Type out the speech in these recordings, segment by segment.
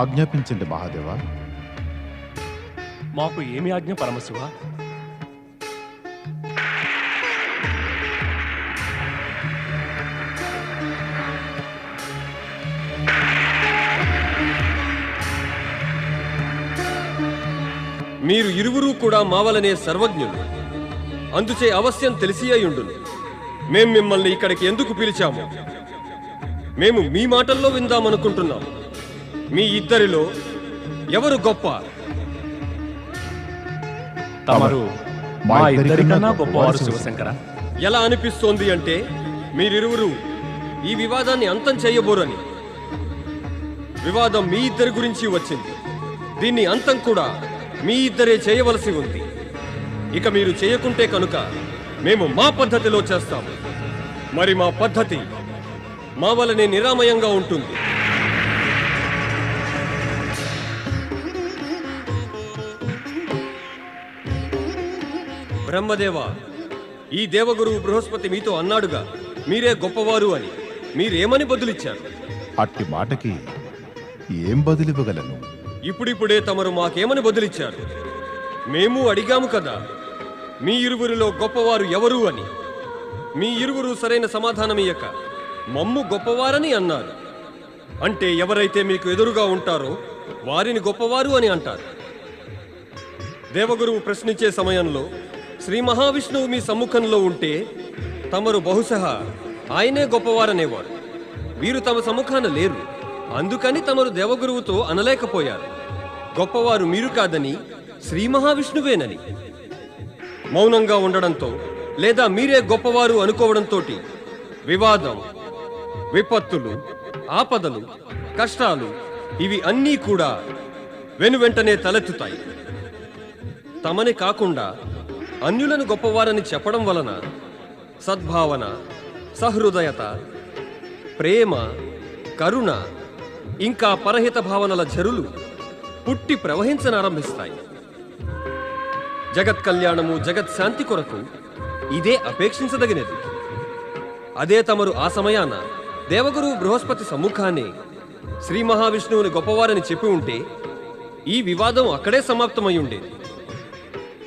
ఆజ్ఞాపించండి మహాదేవా. మాకు ఏమి ఆజ్ఞ పరమశివ? మీరు ఇరువురు కూడా మావలనే సర్వజ్ఞులు. అందుచే అవశ్యం తెలిసి అయ్యుండును మేం మిమ్మల్ని ఇక్కడికి ఎందుకు పిలిచాము? మేము మీ మాటల్లో విందామనుకుంటున్నాం మీ ఇద్దరిలో ఎవరు గొప్ప? తమరు మా ఇద్దరికన్నా గొప్పవారు శివశంకర. ఎలా అనిపిస్తోంది అంటే మీరిరువురు ఈ వివాదాన్ని అంతం చేయబోరని. వివాదం మీ ఇద్దరి గురించి వచ్చింది. దీన్ని అంతం కూడా మీ ఇద్దరే చేయవలసి ఉంది. ఇక మీరు చేయకుంటే కనుక మేము మా పద్ధతిలో చేస్తాము. మరి మా పద్ధతి మా వలనే నిరామయంగా ఉంటుంది. బ్రహ్మదేవ ఈ దేవగురువు బృహస్పతి మీతో అన్నాడుగా మీరే గొప్పవారు అని మీరేమని బదులిచ్చారు? అట్టి మాటకి ఏం బదులివ్వగలను? ఇప్పుడిప్పుడే తమరు మాకేమని బదులిచ్చారు? మేము అడిగాము కదా మీ ఇరువురిలో గొప్పవారు ఎవరు అని. మీ ఇరువురు సరైన సమాధానమియ్యక మమ్ము గొప్పవారని అన్నారు. అంటే ఎవరైతే మీకు ఎదురుగా ఉంటారో వారిని గొప్పవారు అని అంటారు. దేవగురువు ప్రశ్నించే సమయంలో శ్రీ మహావిష్ణువు మీ సమ్ముఖంలో ఉంటే తమరు బహుశ ఆయనే గొప్పవారనేవారు. వీరు తమ సముఖాన లేరు. అందుకని తమరు దేవగురువుతో అనలేకపోయారు. గొప్పవారు మీరు కాదని శ్రీ మహావిష్ణువేనని. మౌనంగా ఉండడంతో లేదా మీరే గొప్పవారు అనుకోవడంతో వివాదం విపత్తులు ఆపదలు కష్టాలు ఇవి అన్నీ కూడా వెనువెంటనే తలెత్తుతాయి. తమని కాకుండా అన్యులను గొప్పవారని చెప్పడం వలన సద్భావన సహృదయత ప్రేమ కరుణ ఇంకా పరహిత భావనల జరులు పుట్టి ప్రవహించనారంభిస్తాయి. జగత్ కళ్యాణము జగత్ శాంతి కొరకు ఇదే అపేక్షించదగినది. అదే తమరు ఆ సమయాన దేవగురు బృహస్పతి సమ్ముఖాన్ని శ్రీ మహావిష్ణువుని గొప్పవారని చెప్పి ఉంటే ఈ వివాదం అక్కడే సమాప్తమై ఉండేది.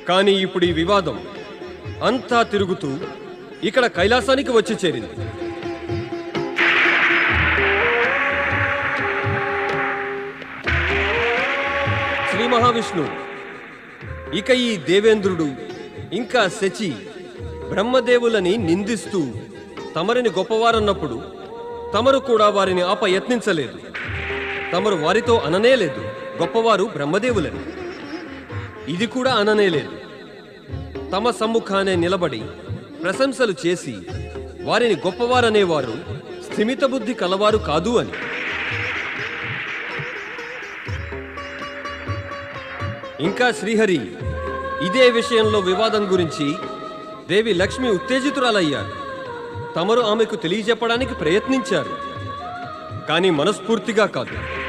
కానీ ఇప్పుడు ఈ వివాదం అంతా తిరుగుతూ ఇక్కడ కైలాసానికి వచ్చి చేరింది. శ్రీ మహావిష్ణువు ఇక ఈ దేవేంద్రుడు ఇంకా శచి బ్రహ్మదేవులని నిందిస్తూ తమరిని గొప్పవారన్నప్పుడు తమరు కూడా వారిని ఆపయత్నించలేదు తమరు వారితో అననేలేదు. గొప్పవారు బ్రహ్మదేవులని. ఇది కూడా అననేలేదు తమ సమ్ముఖానే నిలబడి ప్రశంసలు చేసి వారిని గొప్పవారనేవారు స్థిమిత బుద్ధి కలవారు కాదు అని. ఇంకా శ్రీహరి ఇదే విషయంలో వివాదం గురించి దేవి లక్ష్మి ఉత్తేజితురాలయ్యారు. తమరు ఆమెకు తెలియజెప్పడానికి ప్రయత్నించారు. కానీ మనస్ఫూర్తిగా కాదు.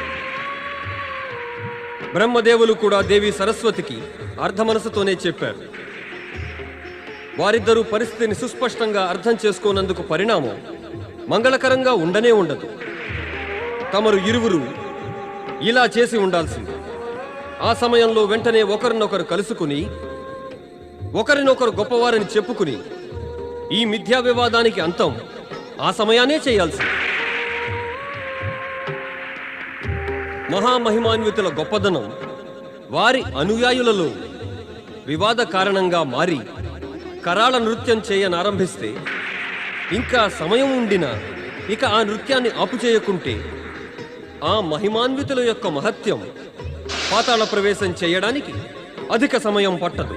బ్రహ్మదేవులు కూడా దేవి సరస్వతికి అర్ధ మనసుతోనే చెప్పారు. వారిద్దరూ పరిస్థితిని సుస్పష్టంగా అర్థం చేసుకోనందుకు పరిణామం మంగళకరంగా ఉండనే ఉండదు. తమరు ఇరువురు ఇలా చేసి ఉండాల్సింది. ఆ సమయంలో వెంటనే ఒకరినొకరు కలుసుకుని ఒకరినొకరు గొప్పవారని చెప్పుకుని ఈ మిథ్యా వివాదానికి అంతం. ఆ సమయానే చేయాల్సింది. మహామహిమాన్వితుల గొప్పదనం వారి అనుయాయులలో వివాద కారణంగా మారి కరాళ నృత్యం చేయనారంభిస్తే ఇంకా సమయం ఉండినా ఇక ఆ నృత్యాన్ని ఆపుచేయకుంటే ఆ మహిమాన్వితుల యొక్క మహత్యం పాతాళ ప్రవేశం చేయడానికి అధిక సమయం పట్టదు.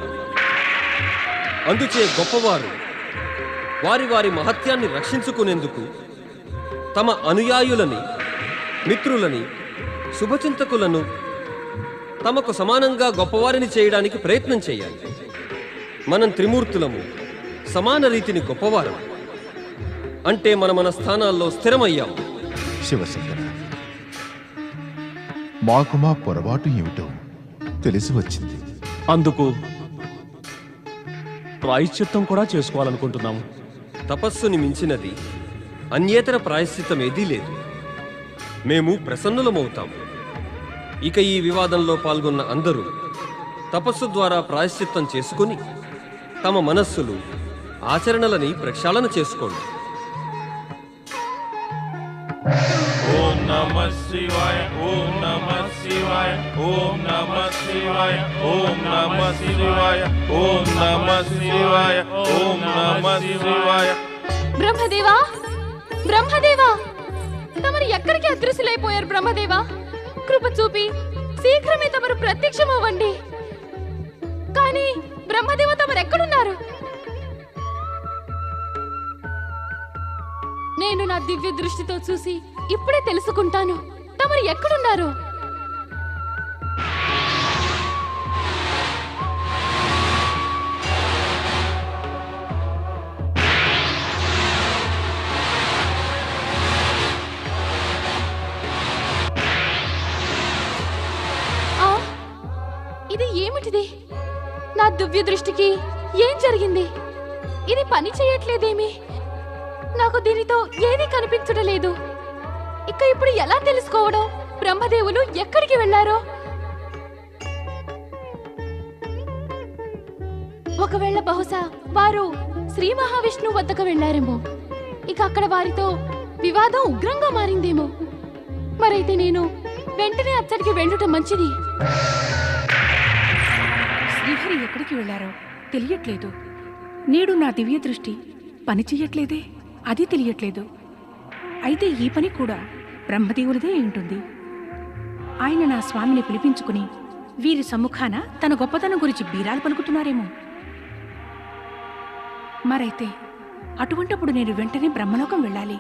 అందుచే గొప్పవారు వారి వారి మహత్యాన్ని రక్షించుకునేందుకు తమ అనుయాయులని మిత్రులని శుభచింతకులను తమకు సమానంగా గొప్పవారిని చేయడానికి ప్రయత్నం చేయాలి. మనం త్రిమూర్తులము సమాన రీతిని గొప్పవారం. అంటే మన మన స్థానాల్లో స్థిరమయ్యాం. శివశంకర మాకు మా పొరపాటు ఏమిటో తెలిసి వచ్చింది. అందుకు ప్రాయశ్చిత్తం కూడా చేసుకోవాలనుకుంటున్నాము. తపస్సుని మించినది అన్యేతర ప్రాయశ్చిత్తం ఏదీ లేదు. మేము ప్రసన్నులమవుతాం ఇక ఈ వివాదంలో పాల్గొన్న అందరూ తపస్సు ద్వారా ప్రాయశ్చిత్తం చేసుకుని తమ మనస్సులు ఆచరణలని ప్రక్షాళన చేసుకోండి. ఓం నమ శివాయ ఓం నమ శివాయ ఓం నమ శివాయ ఓం నమ శివాయ ఓం నమ శివాయ ఓం నమ శివాయ. బ్రహ్మదేవా బ్రహ్మదేవా తమరు ఎక్కడికి అదృశ్యులైపోయారు బ్రహ్మదేవా? కృప చూపి శీఘ్రమే తమరు ప్రత్యక్షమవ్వండి. కానీ బ్రహ్మదేవ తమరు ఎక్కడున్నారు నేను నా దివ్య దృష్టితో చూసి ఇప్పుడే తెలుసుకుంటాను. తమరు ఎక్కడున్నారు? దివ్య దృష్టికి ఏం జరిగింది? ఇది పని చేయట్లేదేమి? నాకు దీనితో ఏదీ కనిపించడలేదు. ఇక ఇప్పుడు ఎలా తెలుసుకోవడం? బ్రహ్మదేవులు ఎక్కడికి వెళ్ళారో? ఒకవేళ బహుశా వారు శ్రీ మహావిష్ణువు వద్దకు వెళ్ళారేమో. ఇక అక్కడ వారితో వివాదం ఉగ్రంగా మారిందేమో. మరైతే నేను వెంటనే అచ్చడికి వెళ్ళటం మంచిది. రాత్రి ఎక్కడికి వెళ్ళారో తెలియట్లేదు. నేడు నా దివ్య దృష్టి పని చెయ్యట్లేదే అది తెలియట్లేదు. అయితే ఈ పని కూడా బ్రహ్మదేవులదే ఉంటుంది. ఆయన నా స్వామిని పిలిపించుకుని వీరి సమ్ముఖాన తన గొప్పతనం గురించి బీరాలు పలుకుతున్నారేమో. మరైతే అటువంటప్పుడు నేను వెంటనే బ్రహ్మలోకం వెళ్ళాలి.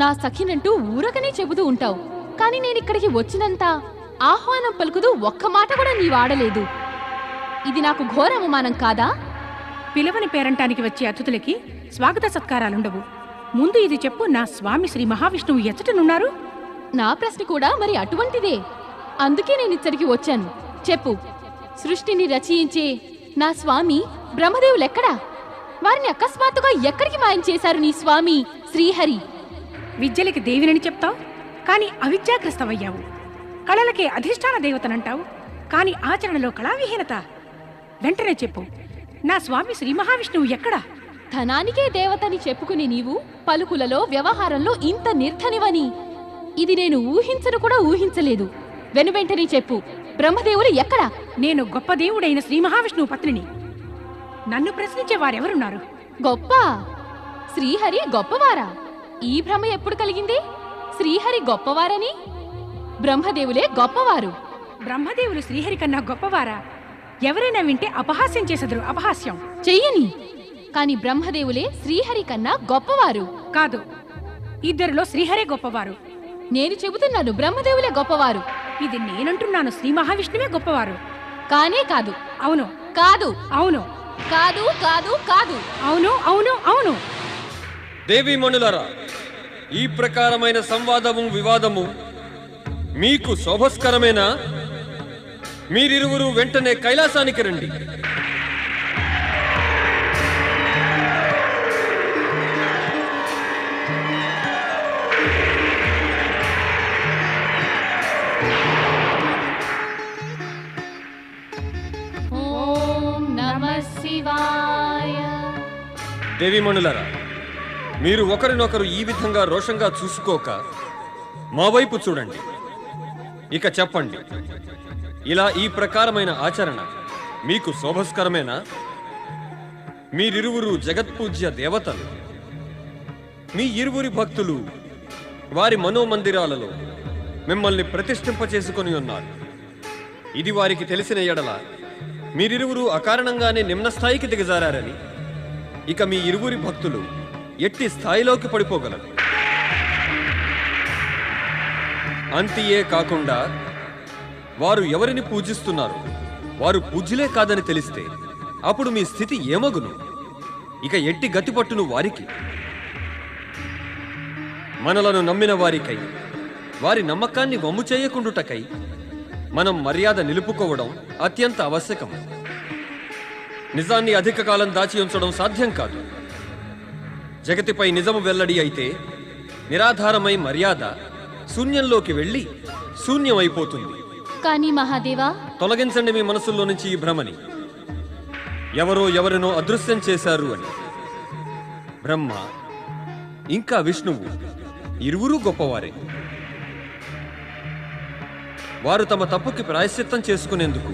నా సఖినంటూ ఊరకనే చెబుతూ ఉంటావు. కానీ నేను ఇక్కడికి వచ్చినంత ఆహ్వానం పలుకుతూ ఒక్క మాట కూడా నీ వాడలేదు. ఇది నాకు ఘోర అవమానం కాదా? పిలవని పేరంటానికి వచ్చే అతిథులకి స్వాగత సత్కారాలుండవు. ముందు ఇది చెప్పు నా స్వామి శ్రీ మహావిష్ణువు ఎచ్చటనున్నారు? నా ప్రశ్న కూడా మరి అటువంటిదే. అందుకే నేను ఇక్కడికి వచ్చాను. చెప్పు. సృష్టిని రచయించే నా స్వామి బ్రహ్మదేవులెక్కడా? వారిని అకస్మాత్తుగా ఎక్కడికి మాయం చేశారు నీ స్వామి శ్రీహరి? విద్యలకి దేవినని చెప్తావు? కానీ అవిద్యాగ్రస్తమయ్యావు. కళలకే అధిష్టాన దేవతనంటావు. కానీ ఆచరణలో కళావిహీనత. వెంటనే చెప్పు. నా స్వామి శ్రీ మహావిష్ణువు ఎక్కడా? ధనానికే దేవతని చెప్పుకుని నీవు పలుకులలో వ్యవహారంలో ఇంత నిర్ధనివని. ఇది నేను ఊహించను కూడా ఊహించలేదు. వెనువెంటనే చెప్పు. బ్రహ్మదేవులు ఎక్కడా? నేను గొప్ప దేవుడైన శ్రీ మహావిష్ణువు పత్నిని. నన్ను ప్రశ్నించే వారెవరున్నారు? గొప్ప. శ్రీహరి గొప్పవారా? ఈ భ్రమ ఎప్పుడు కలిగింది? శ్రీహరి గొప్పవారని? బ్రహ్మదేవులే గొప్పవారు. బ్రహ్మదేవులు శ్రీహరి కన్నా గొప్పవారా? ఎవరైనా వింటే అపహాస్యం చేసెదరు అపహాస్యం. చెయ్యని. కాని బ్రహ్మదేవులే శ్రీహరి కన్నా గొప్పవారు. కాదు ఇద్దరిలో శ్రీహరే గొప్పవారు. నేను చెబుతున్నాను బ్రహ్మదేవులే గొప్పవారు. ఇది నేనంటున్నాను శ్రీ మహావిష్ణువే గొప్పవారు. కానే కాదు. అవును. కాదు. అవును. కాదు కాదు కాదు. అవును అవును అవును. దేవీమణులారా ఈ ప్రకారమైన సంవాదము వివాదము మీకు శోభస్కరమేనా? మీరిరువురు వెంటనే కైలాసానికి రండి. దేవీమణులారా మీరు ఒకరినొకరు ఈ విధంగా రోషంగా చూసుకోక మా వైపు చూడండి. ఇక చెప్పండి. ఇలా ఈ ప్రకారమైన ఆచరణ మీకు శోభస్కరమేనా? మీరిరువురు జగత్పూజ్య దేవతలు మీ ఇరువురి భక్తులు వారి మనోమందిరాలలో మిమ్మల్ని ప్రతిష్ఠింపచేసుకొని ఉన్నారు. ఇది వారికి తెలిసిన ఎడల మీరిరువురు అకారణంగానే నిమ్న స్థాయికి దిగజారని ఇక మీ ఇరువురి భక్తులు ఎట్టి స్థాయిలోకి పడిపోగలరు అంతియే కాకుండా వారు ఎవరిని పూజిస్తున్నారు వారు పూజ్యులే కాదని తెలిస్తే అప్పుడు మీ స్థితి ఏమగును? ఇక ఎట్టి గతిపట్టును వారికి? మనలను నమ్మిన వారికై వారి నమ్మకాన్ని వమ్ము చేయకుండుటకై మనం మర్యాద నిలుపుకోవడం అత్యంత ఆవశ్యకం. నిజాన్ని అధిక కాలం దాచి ఉంచడం సాధ్యం కాదు. జగతిపై నిజము వెల్లడి అయితే నిరాధారమై మర్యాద శూన్యంలోకి వెళ్ళి శూన్యమైపోతుంది. కానీ మహాదేవా! తొలగించండి మీ మనసుల్లో నుంచి ఈ భ్రమని. ఎవరో ఎవరినో అదృశ్యం చేశారు అని. బ్రహ్మ ఇంకా విష్ణువు ఇరువురు గొప్పవారే. వారు తమ తప్పుకి ప్రాయశ్చిత్తం చేసుకునేందుకు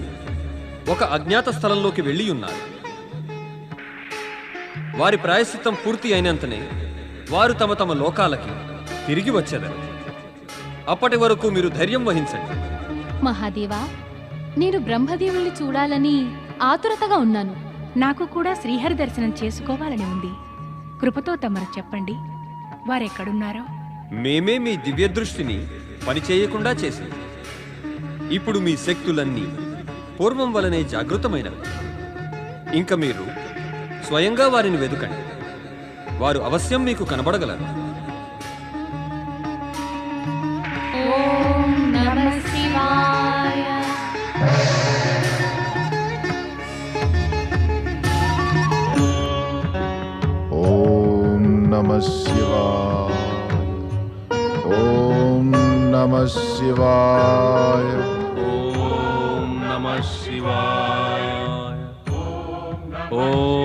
ఒక అజ్ఞాత స్థలంలోకి వెళ్ళి ఉన్నారు. వారి ప్రాయశ్చిత్తం పూర్తి అయినంతనే వారు తమ తమ లోకాలకి తిరిగి వచ్చేదరు అప్పటి వరకు మీరు ధైర్యం వహించండి. మహాదేవా నేను బ్రహ్మదేవుల్ని చూడాలని ఆతురతగా ఉన్నాను. నాకు కూడా శ్రీహరి దర్శనం చేసుకోవాలని ఉంది. కృపతో తమరు చెప్పండి. వారెక్కడున్నారో? మేమే మీ దివ్య దృష్టిని పనిచేయకుండా చేసింది ఇప్పుడు మీ శక్తులన్నీ పూర్వం వలనే జాగృతమైనవి. ఇంక మీరు స్వయంగా వారిని వెతుకండి వారు అవశ్యం మీకు కనబడగలరు. ఓం నమ శివాయ. ఓం నమ శివాయ. ఓం నమ శివాయ. ఓం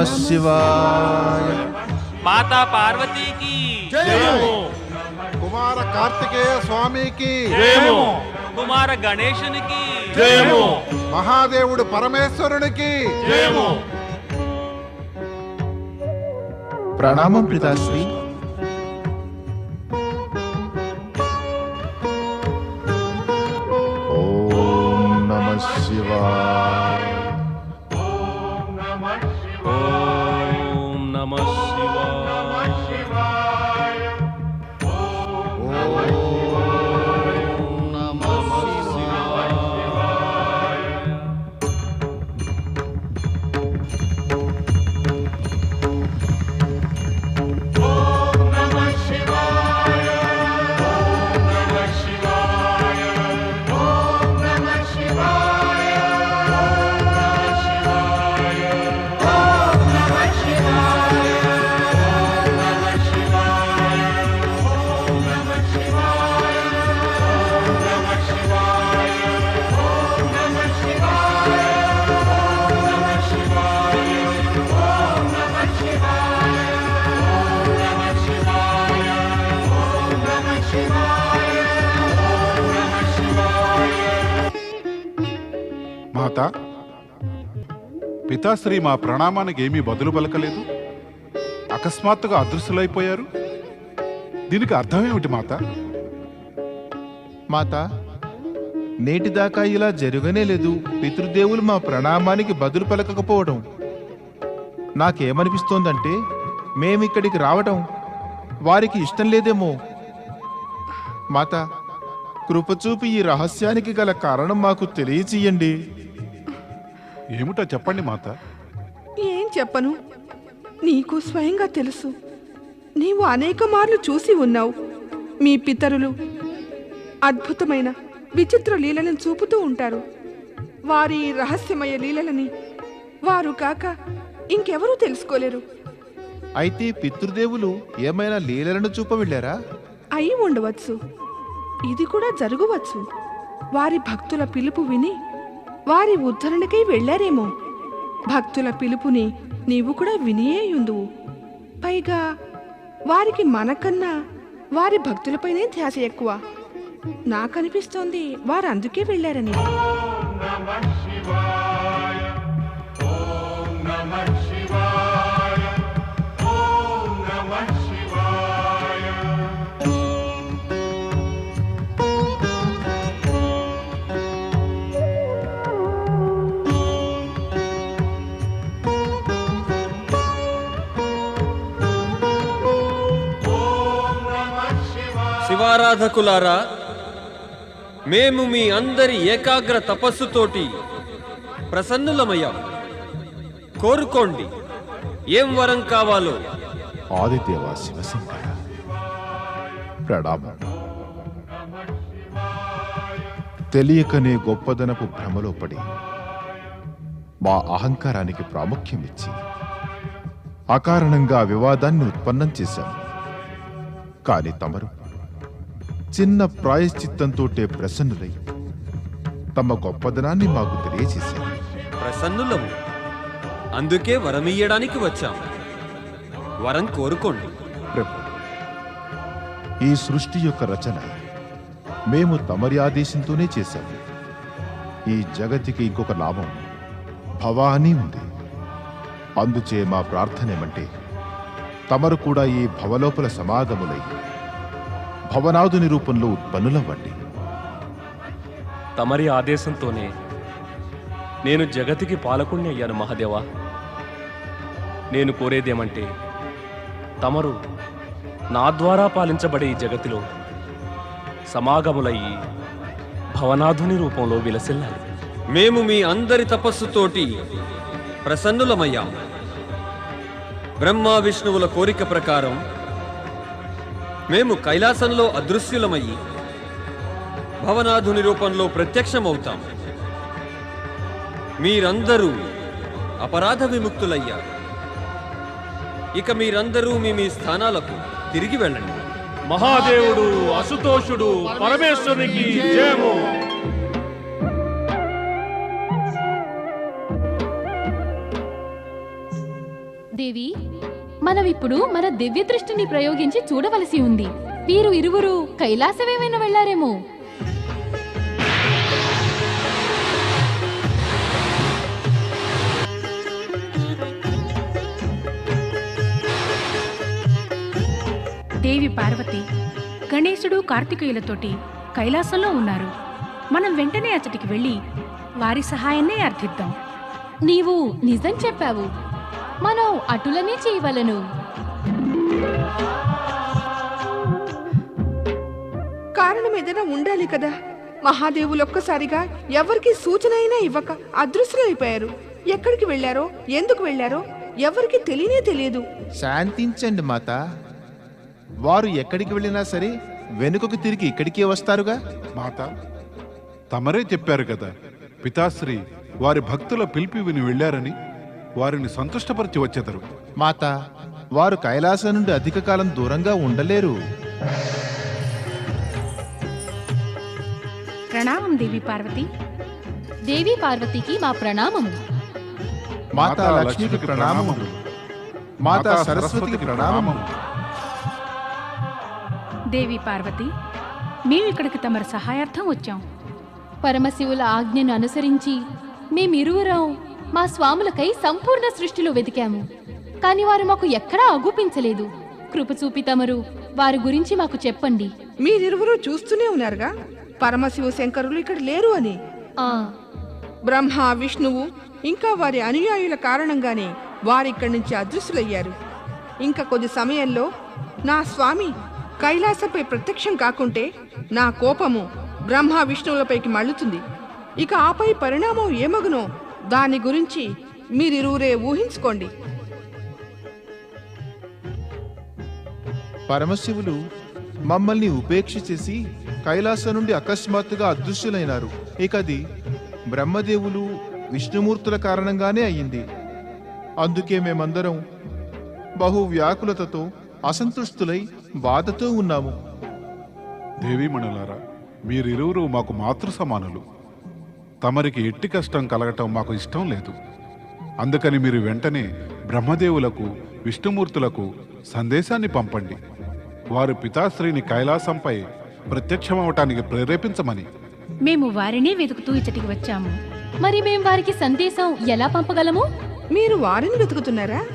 నమ శివాయ మాతా పార్వతీకి కుమార కార్తికేయ స్వామికి కుమార గణేశునికి జయము మహాదేవుడు పరమేశ్వరునికి జయము ప్రణామం పితాశ్రీ మాత పితాశ్రీ మా ప్రణామానికి ఏమీ బదులు పలకలేదు? అకస్మాత్తుగా అదృశ్యులైపోయారు? దీనికి అర్థమేమిటి మాత? మాత నేటిదాకా ఇలా జరగనే లేదు. పితృదేవులు మా ప్రణామానికి బదులు పలకకపోవడం. నాకేమనిపిస్తోందంటే మేమిక్కడికి రావటం వారికి ఇష్టం లేదేమో. మాత కృపచూపి ఈ రహస్యానికి గల కారణం మాకు తెలియచేయండి. ఏమిటో చెప్పండి మాత. ఏం చెప్పను? నీకు స్వయంగా తెలుసు. నీవు అనేక మార్లు చూసి ఉన్నావు. మీ పితరులు అద్భుతమైన విచిత్ర లీలలను చూపుతూ ఉంటారు. వారి రహస్యమయ లీలలని వారు కాక ఇంకెవరూ తెలుసుకోలేరు. అయితే పితృదేవులు ఏమైనా లీలలను చూప వెళ్ళారా అయి ఉండవచ్చు. ఇది కూడా జరగవచ్చు. వారి భక్తుల పిలుపు విని వారి ఉద్ధరణకై వెళ్ళారేమో. భక్తుల పిలుపుని నీవు కూడా వినియేయుందువు. పైగా వారికి మనకన్నా వారి భక్తులపైనే ధ్యాస ఎక్కువ. నాకనిపిస్తోంది వారు అందుకే వెళ్ళారని. ఆరాధకులారా మేము మీ అందరి ఏకాగ్ర తపస్సుతోటి ప్రసన్నులమయ్యాం. కోరుకోండి ఏం వరం కావాలో. ఆదిదేవ శివశంకర. ప్రణామం. తెలియకనే గొప్పదనపు భ్రమలో పడి మా అహంకారానికి ప్రాముఖ్యమిచ్చి అకారణంగా వివాదాన్ని ఉత్పన్నం చేశాం. కాని తమరు చిన్న ప్రాయశ్చిత్తంతోటే ప్రసన్నులై తమ గొప్పదనాన్ని మాకు తెలియజేశారు. ప్రసన్నులము. అందుకే వరమియ్యడానికి వచ్చాం. వరం కోరుకోండి. ప్రభు ఈ సృష్టి యొక్క రచన మేము తమరి ఆదేశంతోనే చేశాము. ఈ జగతికి ఇంకొక లాభం భవానీ ఉంది. అందుచే మా ప్రార్థన ఏమంటే తమరు కూడా ఈ భవలోపల సమాగములై భవనాదుని రూపంలో ఉత్పన్నులవ్వండి. తమరి ఆదేశంతోనే నేను జగతికి పాలకుణ్ణి అయ్యాను మహాదేవా. నేను కోరేదేమంటే తమరు నా ద్వారా పాలించబడే ఈ జగతిలో సమాగములయ్యి భవనాధుని రూపంలో విలసిల్లాలి. మేము మీ అందరి తపస్సుతోటి ప్రసన్నులమయ్యాం. బ్రహ్మ విష్ణువుల కోరిక ప్రకారం మేము కైలాసంలో అదృశ్యులమయ్యి భవనాధుని రూపంలో ప్రత్యక్షమవుతాం. మీరందరూ అపరాధ విముక్తులయ్యారు. ఇక మీరందరూ మీ మీ స్థానాలకు తిరిగి వెళ్ళండి. మహాదేవుడు అసుతోషుడు పరమేశ్వరునికి జయము. మనం ఇప్పుడు మన దివ్య దృష్టిని ప్రయోగించి చూడవలసి ఉంది. వీరు ఇరువురు కైలాసమేమైనా వెళ్ళారేమో? దేవి పార్వతి గణేశుడు కార్తికేయులతోటి కైలాసంలో ఉన్నారు. మనం వెంటనే అతడికి వెళ్ళి వారి సహాయాన్నే అర్థిద్దాం. నీవు నిజం చెప్పావు. మనం అటులనే చేయవలను. కారణం ఏదైనా ఉండాలి కదా? మహాదేవులు ఒక్కసారిగా ఎవరికి సూచన అయినా ఇవ్వక అదృశ్యులైపోయారు ఎక్కడికి వెళ్ళారో? ఎందుకు వెళ్ళారో? ఎవరికి తెలియనే తెలియదు. శాంతించండి మాత. వారు ఎక్కడికి వెళ్ళినా సరే వెనుకకు తిరిగి ఇక్కడికే వస్తారుగా? మాత తమరే చెప్పారు కదా పితాశ్రీ వారి భక్తుల పిలిపి విని వెళ్ళారని. వారిని సంతుష్టపరిచి వచ్చేదరు మాత వారు కైలాసం నుండి అధిక కాలం దూరంగా ఉండలేరు. ప్రణామం దేవి పార్వతి. దేవి పార్వతికి మా ప్రణామము. మాతా లక్ష్మికి ప్రణామములు మాతా సరస్వతికి ప్రణామములు దేవి పార్వతి మేము ఇక్కడికి తమరి సహాయార్థం వచ్చాం. పరమశివుల ఆజ్ఞను అనుసరించి మేమిరువురం మా స్వాములకై సంపూర్ణ సృష్టిలో వెతికాము. కాని వారు మాకు ఎక్కడా అగుపించలేదు. కృప చూపి తమరు వారి గురించి మాకు చెప్పండి. మీరిరువురు చూస్తూనే ఉన్నారుగా? పరమశివ శంకరులు ఇక్కడ లేరు అని. ఆ. బ్రహ్మ విష్ణువు ఇంకా వారి అనుయాయుల కారణంగానే వారిక్కడి నుంచి అదృశ్యులయ్యారు. ఇంకా కొద్ది సమయంలో నా స్వామి కైలాసంపై ప్రత్యక్షం కాకుంటే నా కోపము బ్రహ్మ విష్ణువులపైకి మళ్ళుతుంది. ఇక ఆపై పరిణామం ఏమగునో దాని గురించి మీరిరువురే ఊహించుకోండి. పరమశివులు మమ్మల్ని ఉపేక్ష చేసి కైలాసం నుండి అకస్మాత్తుగా అదృశ్యులైనారు. ఇక అది బ్రహ్మదేవులు విష్ణుమూర్తుల కారణంగానే అయ్యింది. అందుకే మేమందరం బహు వ్యాకులతతో అసంతృష్టులై బాధతో ఉన్నాము. దేవీమణులారా మీరిరువురు మాకు మాతృ సమానులు తమరికి ఎట్టి కష్టం కలగటం మాకు ఇష్టం లేదు. అందుకని మీరు వెంటనే బ్రహ్మదేవులకు విష్ణుమూర్తులకు సందేశాన్ని పంపండి. వారు పితాశ్రీని కైలాసంపై ప్రత్యక్షమవటానికి ప్రేరేపించమని. మేము వారినే వెతుకుతూ ఇచ్చటికి వచ్చాము. మరి మేం వారికి సందేశం ఎలా పంపగలము? మీరు వారిని వెతుకుతున్నారా?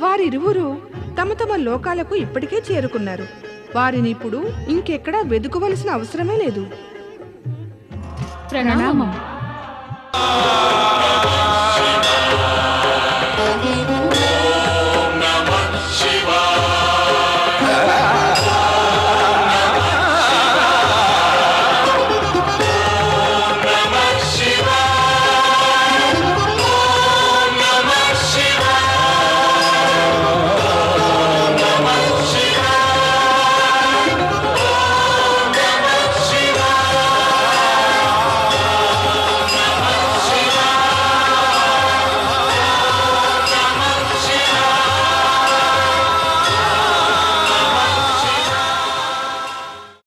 వారిరువురు తమ తమ లోకాలకు ఇప్పటికే చేరుకున్నారు. వారిని ఇప్పుడు ఇంకెక్కడా వెతుకవలసిన అవసరమే లేదు. ప్రణామం Oh!